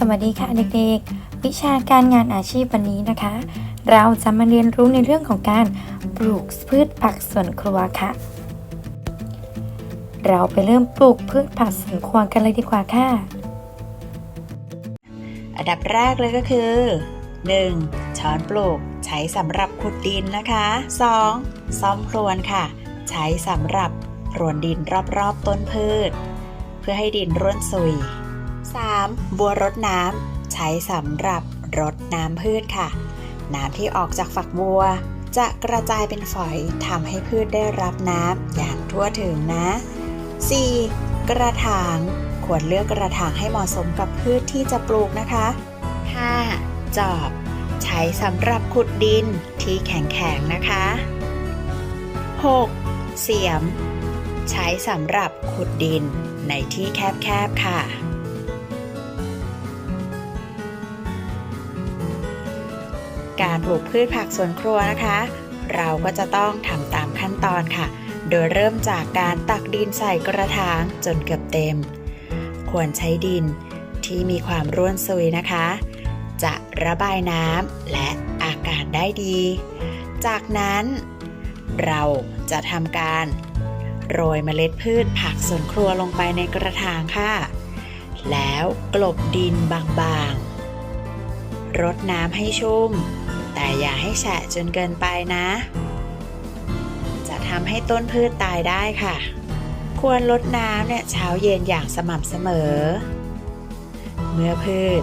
สวัสดีค่ะเด็กๆ วิชาการงานอาชีพวันนี้นะคะ เราจะมาเรียนรู้ในเรื่องของการปลูกพืชผักสวนครัวค่ะ เราไปเริ่มปลูกพืชผักสวนครัวกันเลยดีกว่าค่ะ อันดับแรกเลยก็คือ 1. ช้อนปลูกใช้สำหรับขุดดินนะคะ 2. ซ่อมพรวนค่ะ ใช้สำหรับพรวนดินรอบๆต้นพืช เพื่อให้ดินร่วนซุย 3. บัวรดน้ำใช้สำหรับรดน้ำพืชค่ะ น้ำที่ออกจากฝักบัว จะกระจายเป็นฝอยทำให้พืชได้รับน้ำอย่างทั่วถึงนะ 4. กระถางควรเลือกกระถางให้เหมาะสมกับพืชที่จะปลูกนะคะ 5. จอบ ใช้สำหรับขุดดินที่แข็งๆนะคะ 6. เสียม ใช้สำหรับขุดดินในที่แคบๆค่ะ การปลูกพืชผักสวนครัวนะคะ เราก็จะต้องทำตามขั้นตอนค่ะ โดยเริ่มจากการตักดินใส่กระถางจนเกือบเต็ม ควรใช้ดินที่มีความร่วนซุยนะคะ จะระบายน้ำและอากาศได้ดี จากนั้น เราจะทำการโรยเมล็ดพืชผักสวนครัวลงไปในกระถางค่ะ แล้วกลบดินบางๆ รดน้ำให้ชุ่ม แต่อย่าให้แฉะจนเกินไปนะ จะทำให้ต้นพืชตายได้ค่ะ ควรลดน้ำเนี่ยเช้าเย็นอย่างสม่ำเสมอ เมื่อพืช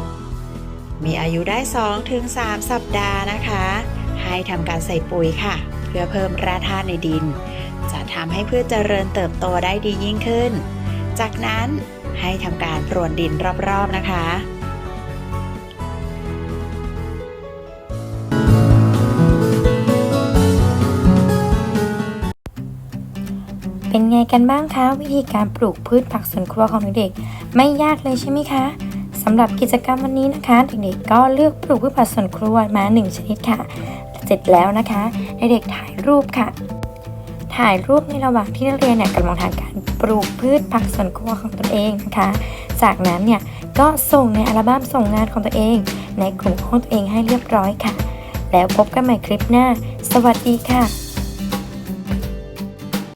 มีอายุได้ 2-3 สัปดาห์นะคะ ให้ทำการใส่ปุ๋ยค่ะ เพื่อเพิ่มแร่ธาตุในดิน จะทำให้พืชเจริญเติบโตได้ดียิ่งขึ้น จากนั้นให้ทำการพรวนดินรอบๆนะคะ เป็นไงกันบ้างคะ วิธีการปลูกพืชผักสวนครัวของเด็กๆไม่ยากเลยใช่ไหมคะสำหรับกิจกรรมวันนี้นะคะ เด็กๆก็เลือกปลูกพืชผักสวนครัวมาหนึ่งชนิดค่ะ เสร็จแล้วนะคะเด็กๆถ่ายรูปค่ะ ถ่ายรูปในระหว่างที่นักเรียนเนี่ยกำลังทำการปลูกพืชผักสวนครัวของตนเองนะคะ จากนั้นเนี่ยก็ส่งในอัลบั้มส่งงานของตัวเอง ในกลุ่มของตัวเองให้เรียบร้อยค่ะ แล้วพบกันใหม่คลิปหน้า สวัสดีค่ะ